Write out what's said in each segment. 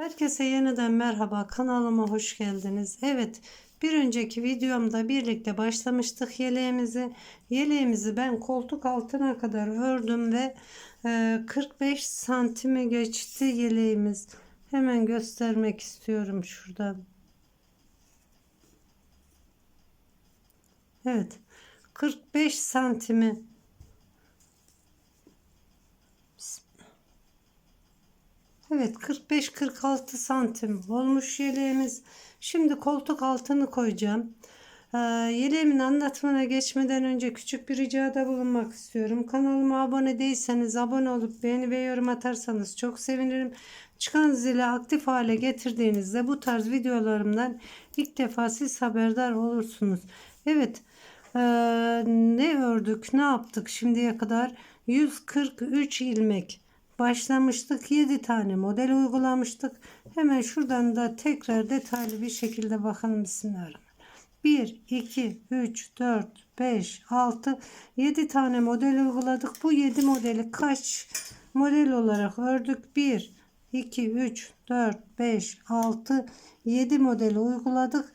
Herkese yeniden merhaba kanalıma hoş geldiniz. Evet bir önceki videomda birlikte başlamıştık yeleğimizi. Yeleğimizi ben koltuk altına kadar ördüm ve e, 45 santimi geçti yeleğimiz. Hemen göstermek istiyorum şuradan. Evet 45 santimi Evet 45-46 santim olmuş yeleğimiz. Şimdi koltuk altını koyacağım. Ee, yeleğimin anlatmana geçmeden önce küçük bir ricada bulunmak istiyorum. Kanalıma abone değilseniz abone olup beğeni ve yorum atarsanız çok sevinirim. Çıkan zili aktif hale getirdiğinizde bu tarz videolarımdan ilk defa siz haberdar olursunuz. Evet ee, ne ördük ne yaptık şimdiye kadar 143 ilmek başlamıştık. 7 tane model uygulamıştık. Hemen şuradan da tekrar detaylı bir şekilde bakalım. Bismillahirrahmanirrahim. 1, 2, 3, 4, 5, 6, 7 tane model uyguladık. Bu 7 modeli kaç model olarak ördük? 1, 2, 3, 4, 5, 6, 7 modeli uyguladık.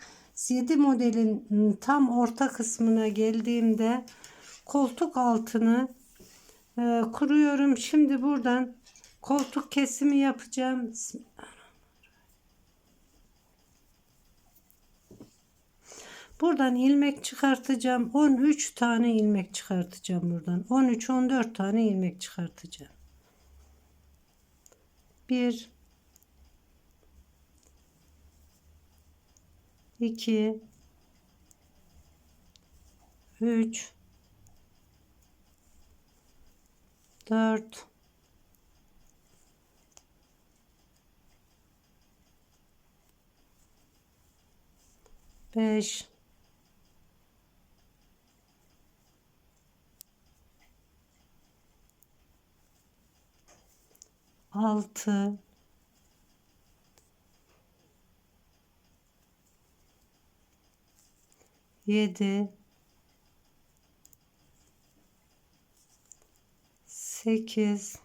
7 modelin tam orta kısmına geldiğimde koltuk altını e, kuruyorum. Şimdi buradan koltuk kesimi yapacağım. Buradan ilmek çıkartacağım. 13 tane ilmek çıkartacağım buradan. 13-14 tane ilmek çıkartacağım. 1 2 3 4 5 6 7 8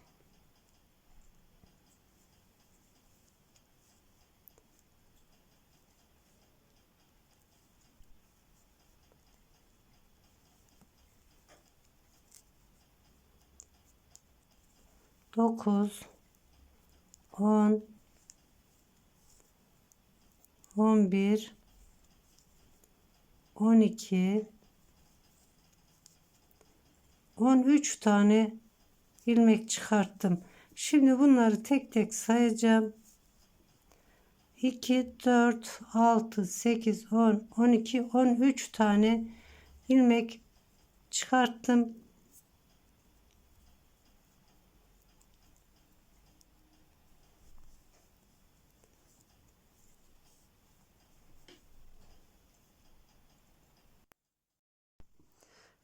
9 10 11 12 13 tane ilmek çıkarttım. Şimdi bunları tek tek sayacağım. 2 4 6 8 10 12 13 tane ilmek çıkarttım.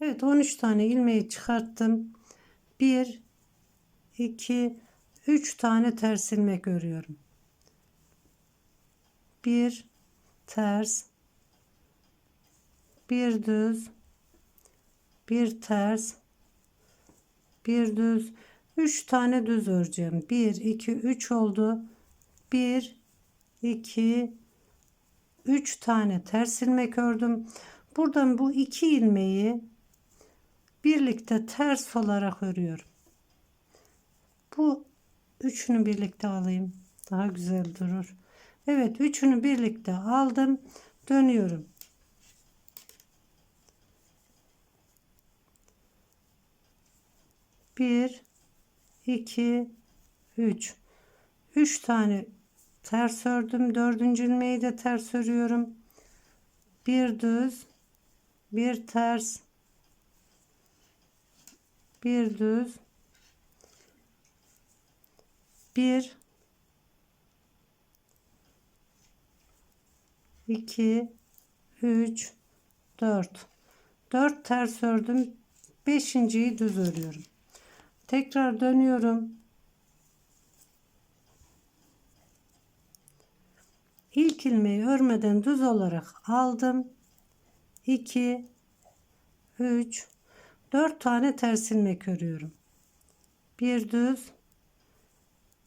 Evet 13 tane ilmeği çıkarttım. 1 2 3 tane ters ilmek örüyorum. 1 ters bir düz bir ters bir düz 3 tane düz öreceğim. 1 2 3 oldu. 1 2 3 tane ters ilmek ördüm. Buradan bu iki ilmeği birlikte ters olarak örüyorum. Bu üçünü birlikte alayım. Daha güzel durur. Evet üçünü birlikte aldım. Dönüyorum. Bir, iki, üç. Üç tane ters ördüm. Dördüncü ilmeği de ters örüyorum. Bir düz, bir ters, bir düz bir. İki. Üç. Dört. Dört ters ördüm. Beşinciyi düz örüyorum. Tekrar dönüyorum. İlk ilmeği örmeden düz olarak aldım. 2 3 4 tane ters ilmek örüyorum. Bir düz,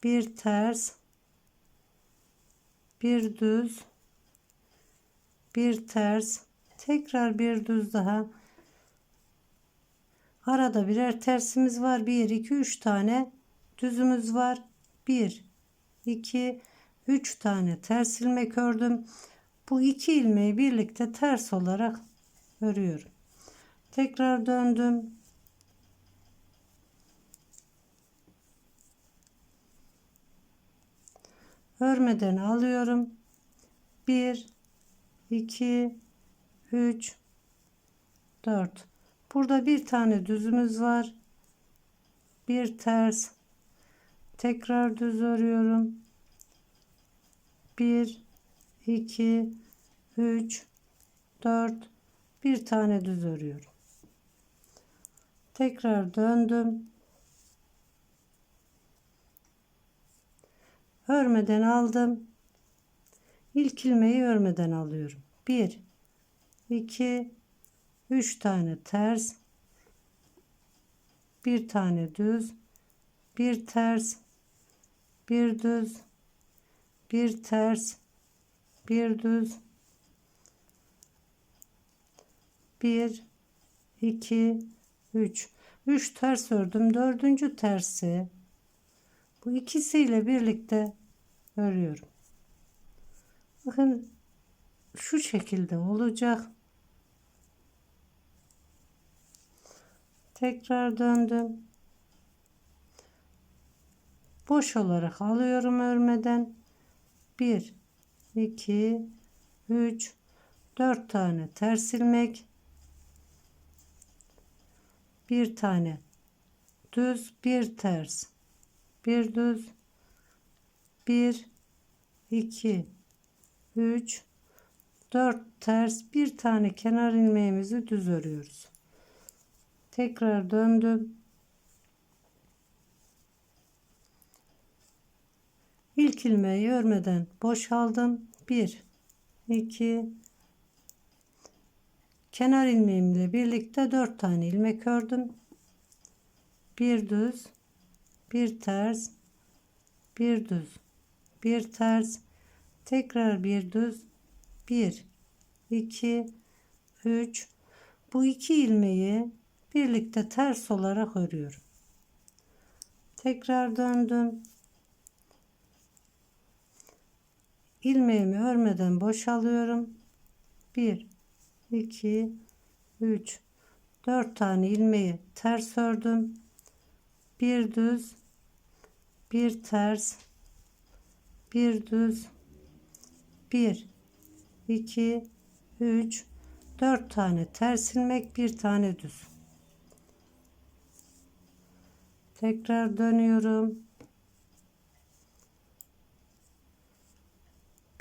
bir ters, bir düz bir ters. Tekrar bir düz daha. Arada birer tersimiz var. 1 2 3 tane düzümüz var. 1 2 3 tane ters ilmek ördüm. Bu iki ilmeği birlikte ters olarak örüyorum. Tekrar döndüm örmeden alıyorum. 1 2 3 4 burada bir tane düzümüz var. Bir ters. Tekrar düz örüyorum. 1 2 3 4 bir tane düz örüyorum. Tekrar döndüm örmeden aldım. İlk ilmeği örmeden alıyorum. 1 2 3 tane ters. Bir tane düz. Bir ters. Bir düz. Bir ters. Bir düz. Bir iki üç. Üç ters ördüm. Dördüncü tersi bu ikisiyle birlikte örüyorum. Bakın şu şekilde olacak. Tekrar döndüm. Boş olarak alıyorum örmeden. 1 2 3 4 tane ters ilmek. Bir tane düz bir ters bir düz. 1 2 3 4 ters. Bir tane kenar ilmeğimizi düz örüyoruz. Tekrar döndüm. İlk ilmeği örmeden boşaldım. 1 2 kenar ilmeğimle birlikte 4 tane ilmek ördüm. Bir düz bir ters bir düz bir ters tekrar bir düz 1 2 3 bu iki ilmeği birlikte ters olarak örüyorum. Tekrar döndüm. İlmeğimi örmeden boşalıyorum. 1 2 3 4 tane ilmeği ters ördüm. Bir düz bir ters bir düz 1 2 3 4 tane ters ilmek bir tane düz. Tekrar dönüyorum.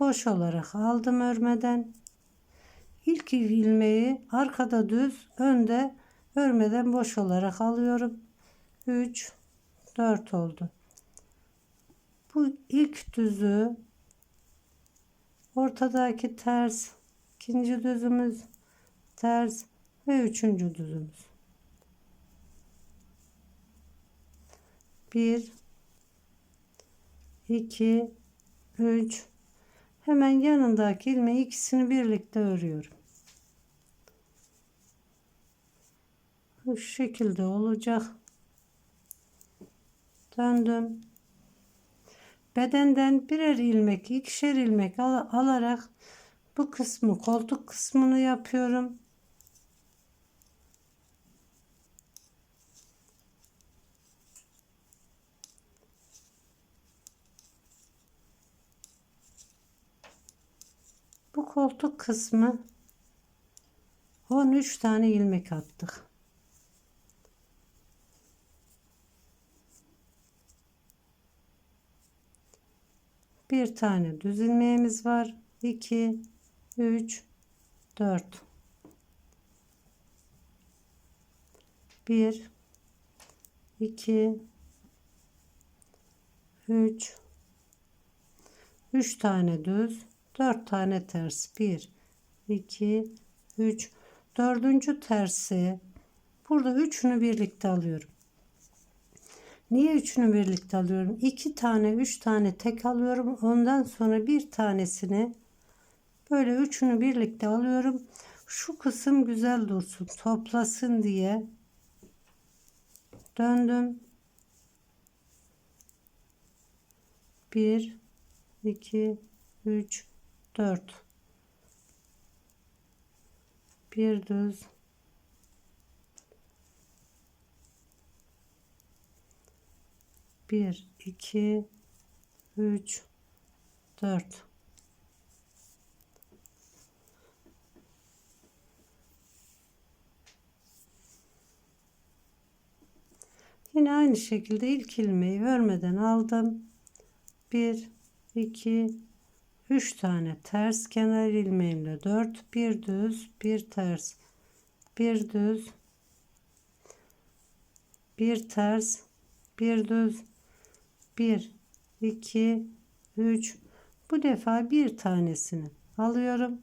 Boş olarak aldım örmeden. İlk ilmeği arkada düz önde örmeden boş olarak alıyorum. 3 4 oldu bu ilk düzü ortadaki ters ikinci düzümüz ters ve üçüncü düzümüz. 1 2 3 hemen yanındaki ilmeği ikisini birlikte örüyorum. Bu şekilde olacak. Döndüm bedenden birer ilmek ikişer ilmek al alarak bu kısmı koltuk kısmını yapıyorum. Bu koltuk kısmı 13 tane ilmek attık bir tane düz ilmeğimiz var. 2 3 4 1 2 3 3 tane düz 4 tane ters. 1 2 3 dördüncü tersi. Burada üçünü birlikte alıyorum Niye üçünü birlikte alıyorum? İki tane, üç tane tek alıyorum. Ondan sonra bir tanesini böyle üçünü birlikte alıyorum. Şu kısım güzel dursun, toplasın diye döndüm. Bir, iki, üç, dört. Bir düz. Bir, iki, üç, dört. Yine aynı şekilde ilk ilmeği örmeden aldım. 1 2 3 tane ters kenar ilmeğimle 4 bir düz bir ters bir düz bir ters bir düz 1 2 3 bu defa bir tanesini alıyorum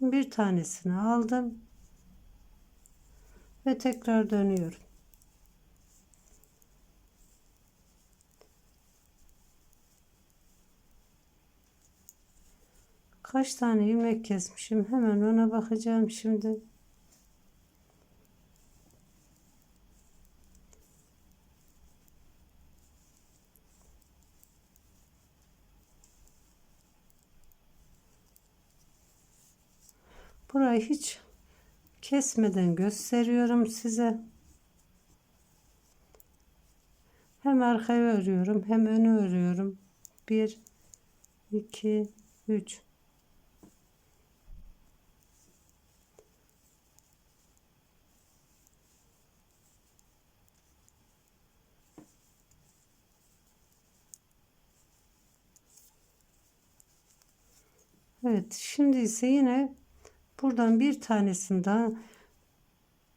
bir tanesini aldım ve tekrar dönüyorum. Kaç tane ilmek kesmişim hemen ona bakacağım şimdi. Burayı hiç kesmeden gösteriyorum size. Hem arkayı örüyorum hem önü örüyorum. 1 2 3 Evet şimdi ise yine buradan bir tanesinden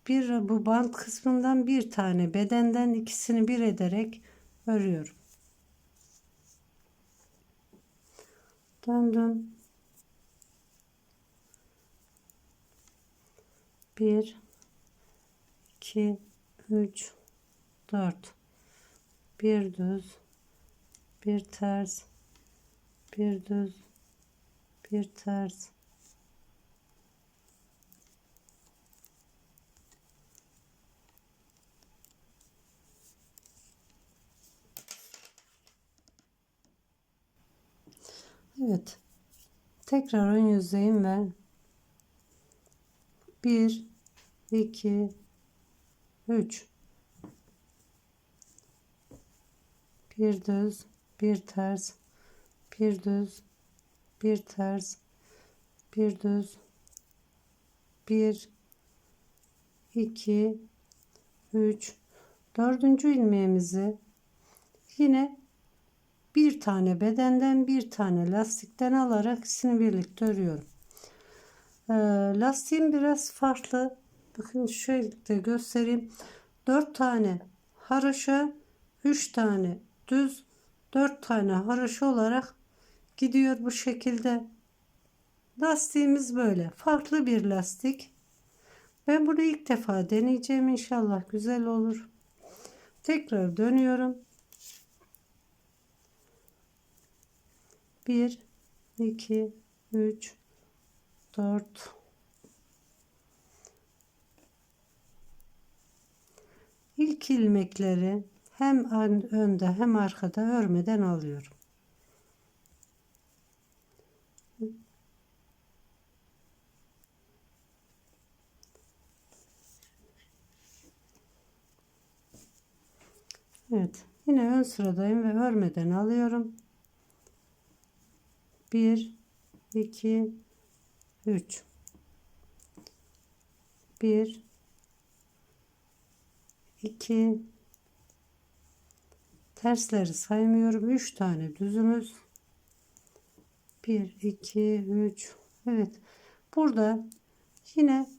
bir bu bant kısmından bir tane bedenden ikisini bir ederek örüyorum. Döndüm. Bir, iki, üç, dört. Bir düz, bir ters, bir düz, bir ters, Evet. Tekrar ön yüzeyim ve 1 2 3 bir düz bir ters bir düz bir ters bir düz bir iki üç dördüncü ilmeğimizi yine bir tane bedenden bir tane lastikten alarak ikisini birlikte örüyorum. Ee, lastiğim biraz farklı. Bakın şöyle de göstereyim. 4 tane haroşa 3 tane düz 4 tane haroşa olarak gidiyor bu şekilde. Lastiğimiz böyle. Farklı bir lastik. Ben bunu ilk defa deneyeceğim. İnşallah güzel olur. Tekrar dönüyorum. 1 2 3 4 İlk ilmekleri hem önde hem arkada örmeden alıyorum. Evet. Yine ön sıradayım ve örmeden alıyorum. 1 2 3 1 2 tersleri saymıyorum. 3 tane düzümüz. 1 2 3 Evet. Burada yine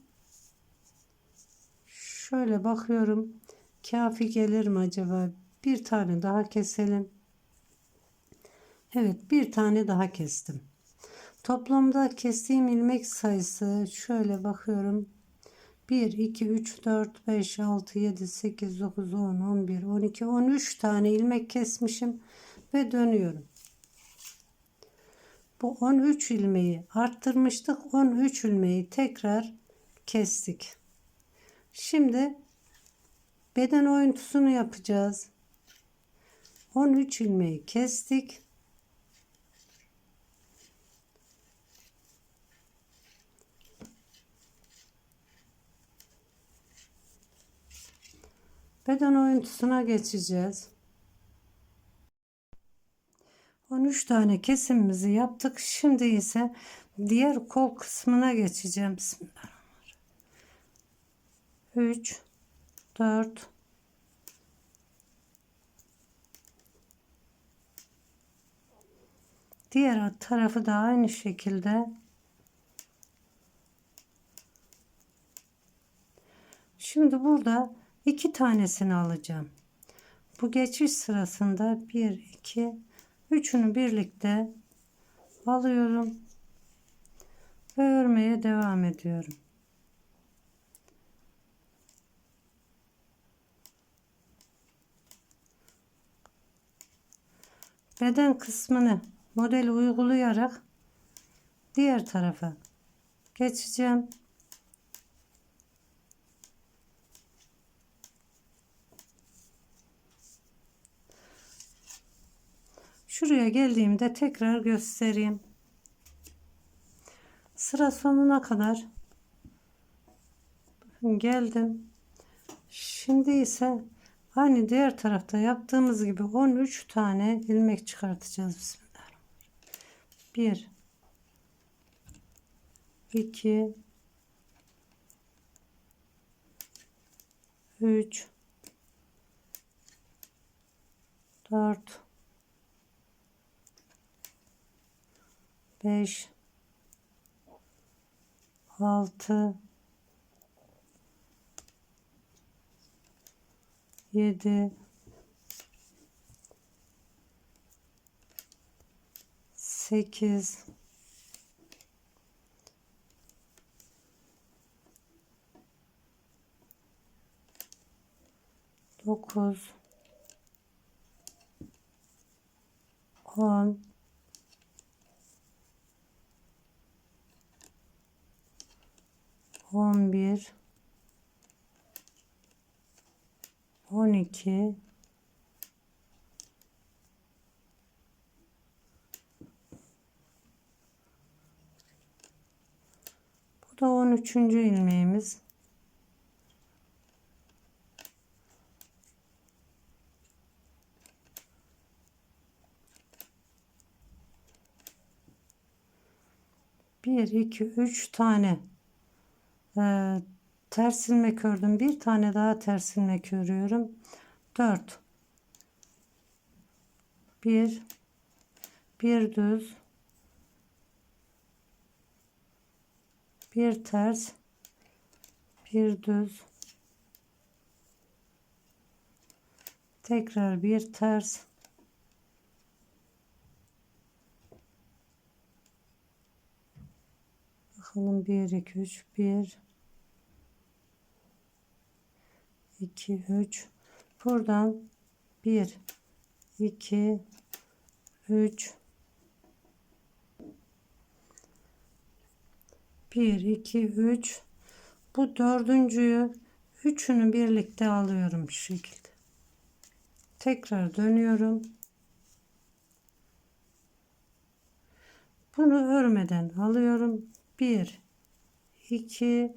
şöyle bakıyorum. Kafi gelir mi acaba? Bir tane daha keselim Evet bir tane daha kestim. Toplamda kestiğim ilmek sayısı şöyle bakıyorum. 1, 2, 3, 4, 5, 6, 7, 8, 9, 10, 11, 12, 13 tane ilmek kesmişim ve dönüyorum. Bu 13 ilmeği arttırmıştık. 13 ilmeği tekrar kestik. Şimdi beden oyuntusunu yapacağız. 13 ilmeği kestik. Beden oyuntusuna geçeceğiz. 13 tane kesimimizi yaptık. Şimdi ise diğer kol kısmına geçeceğim. Bismillahirrahmanirrahim. 3 4 Diğer tarafı da aynı şekilde Şimdi burada iki tanesini alacağım. Bu geçiş sırasında 1 2 üçünü birlikte alıyorum ve örmeye devam ediyorum. Beden kısmını modeli uygulayarak diğer tarafa geçeceğim. Şuraya geldiğimde tekrar göstereyim. Sıra sonuna kadar geldim. Şimdi ise aynı diğer tarafta yaptığımız gibi 13 tane ilmek çıkartacağız. Bismillahirrahmanirrahim. 1 2 3 4 5 6 7 8 9 10 on bir on iki bu da on üçüncü ilmeğimiz. Bir iki üç tane e, ters ilmek ördüm. Bir tane daha ters ilmek örüyorum. 4 1 bir düz. Bir ters. Bir düz. Tekrar bir ters bakalım 1 2 3 1 2 3 buradan 1 2 3 1 2 3 bu dördüncüyü üçünü birlikte alıyorum şu şekilde. Tekrar dönüyorum. Bunu örmeden alıyorum 1 2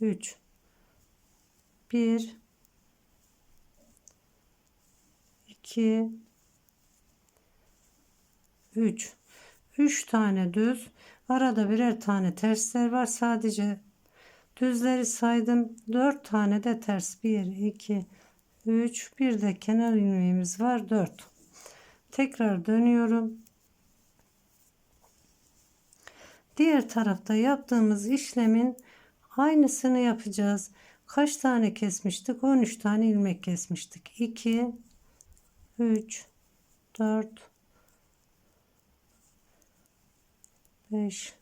3 1 2 3 3 tane düz. Arada birer tane tersler var sadece. Düzleri saydım. 4 tane de ters. 1 2 3 bir de kenar ilmeğimiz var. 4 tekrar dönüyorum diğer tarafta yaptığımız işlemin aynısını yapacağız kaç tane kesmiştik 13 tane ilmek kesmiştik 2 3 4 5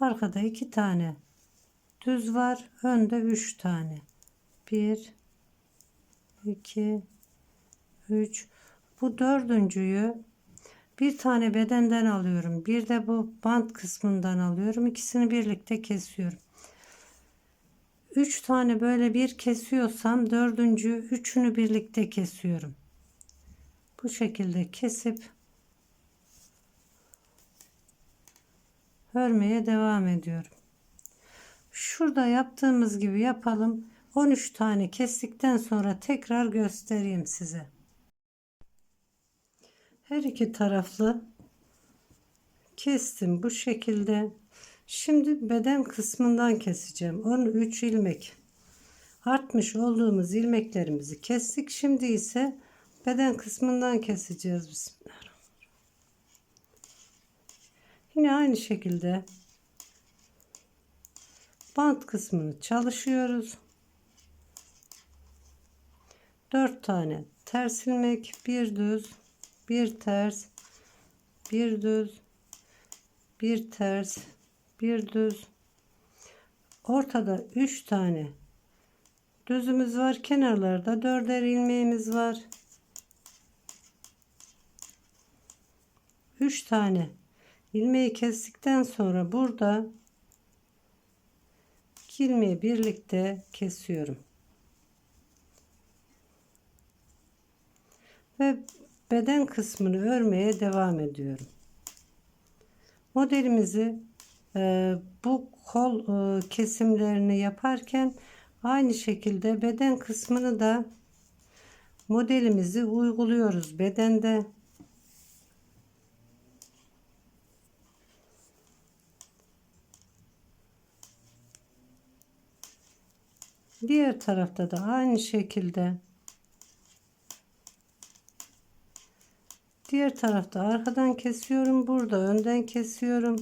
Arkada iki tane düz var. Önde üç tane. Bir, iki, üç. Bu dördüncüyü bir tane bedenden alıyorum. Bir de bu bant kısmından alıyorum. İkisini birlikte kesiyorum. Üç tane böyle bir kesiyorsam dördüncü üçünü birlikte kesiyorum. Bu şekilde kesip örmeye devam ediyorum. Şurada yaptığımız gibi yapalım. 13 tane kestikten sonra tekrar göstereyim size. Her iki taraflı kestim bu şekilde. Şimdi beden kısmından keseceğim. 13 ilmek. Artmış olduğumuz ilmeklerimizi kestik. Şimdi ise beden kısmından keseceğiz. Bismillahirrahmanirrahim. Yine aynı şekilde bant kısmını çalışıyoruz. 4 tane ters ilmek, bir düz, bir ters, bir düz, bir ters, bir düz. Ortada 3 tane düzümüz var. Kenarlarda dörder ilmeğimiz var. 3 tane ilmeği kestikten sonra burada ilmeği birlikte kesiyorum. Ve beden kısmını örmeye devam ediyorum. Modelimizi e, bu kol e, kesimlerini yaparken aynı şekilde beden kısmını da modelimizi uyguluyoruz bedende. Diğer tarafta da aynı şekilde Diğer tarafta arkadan kesiyorum. Burada önden kesiyorum.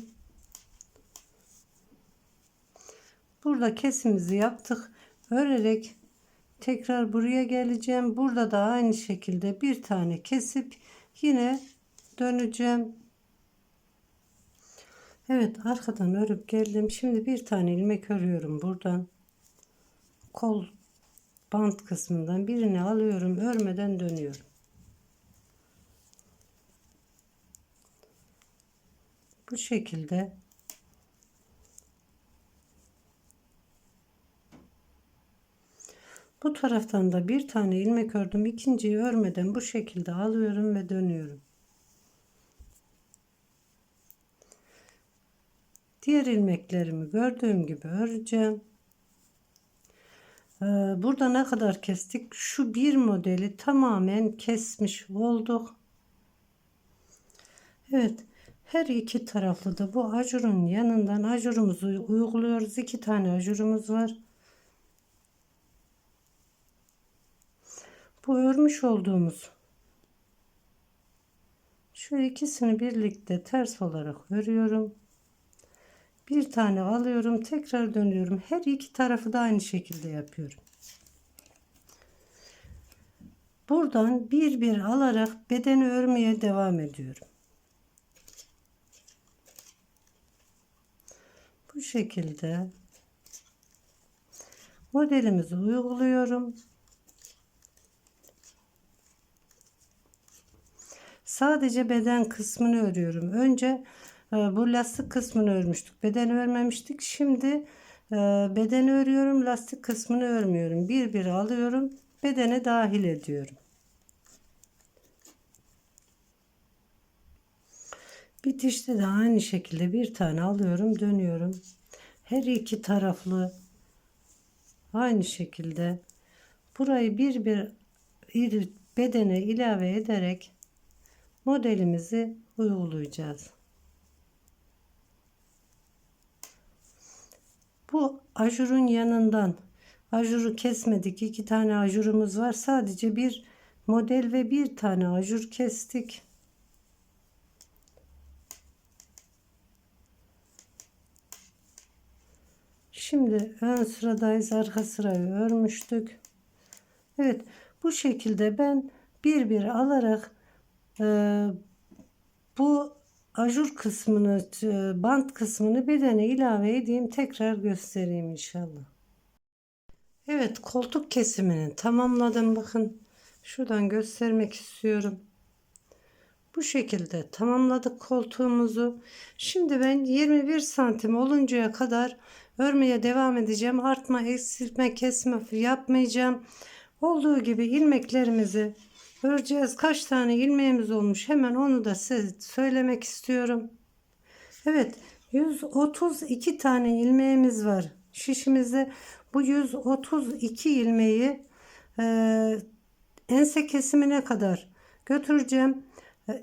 Burada kesimizi yaptık. Örerek tekrar buraya geleceğim. Burada da aynı şekilde bir tane kesip yine döneceğim. Evet arkadan örüp geldim. Şimdi bir tane ilmek örüyorum buradan. Kol bant kısmından birini alıyorum. Örmeden dönüyorum. Bu şekilde Bu taraftan da bir tane ilmek ördüm. ikinciyi örmeden bu şekilde alıyorum ve dönüyorum. Diğer ilmeklerimi gördüğüm gibi öreceğim. Ee, burada ne kadar kestik? Şu bir modeli tamamen kesmiş olduk. Evet. Her iki taraflı da bu ajurun yanından ajurumuzu uyguluyoruz. İki tane ajurumuz var. Bu örmüş olduğumuz şu ikisini birlikte ters olarak örüyorum. Bir tane alıyorum, tekrar dönüyorum. Her iki tarafı da aynı şekilde yapıyorum. Buradan bir bir alarak bedeni örmeye devam ediyorum. Bu şekilde modelimizi uyguluyorum. Sadece beden kısmını örüyorum. Önce e, bu lastik kısmını örmüştük. Beden örmemiştik. Şimdi e, beden örüyorum. Lastik kısmını örmüyorum. Bir bir alıyorum. Bedene dahil ediyorum. Bitişte de aynı şekilde bir tane alıyorum dönüyorum. Her iki taraflı aynı şekilde burayı bir bir bedene ilave ederek modelimizi uygulayacağız. Bu ajurun yanından ajuru kesmedik. iki tane ajurumuz var. Sadece bir model ve bir tane ajur kestik. Şimdi ön sıradayız. Arka sırayı örmüştük. Evet. Bu şekilde ben bir bir alarak e, bu ajur kısmını, e, bant kısmını bedene ilave edeyim. Tekrar göstereyim inşallah. Evet koltuk kesimini tamamladım. Bakın şuradan göstermek istiyorum. Bu şekilde tamamladık koltuğumuzu. Şimdi ben 21 santim oluncaya kadar örmeye devam edeceğim. Artma, eksiltme, kesme yapmayacağım. Olduğu gibi ilmeklerimizi öreceğiz. Kaç tane ilmeğimiz olmuş hemen onu da size söylemek istiyorum. Evet 132 tane ilmeğimiz var şişimizde. Bu 132 ilmeği e, ense kesimine kadar götüreceğim.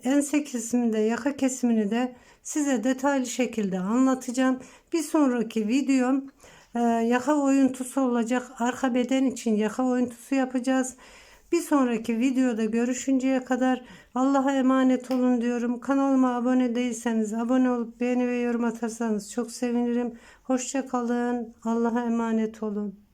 Ense kesiminde yaka kesimini de size detaylı şekilde anlatacağım. Bir sonraki videom e, yaka oyuntusu olacak. Arka beden için yaka oyuntusu yapacağız. Bir sonraki videoda görüşünceye kadar Allah'a emanet olun diyorum. Kanalıma abone değilseniz abone olup beğeni ve yorum atarsanız çok sevinirim. Hoşça kalın. Allah'a emanet olun.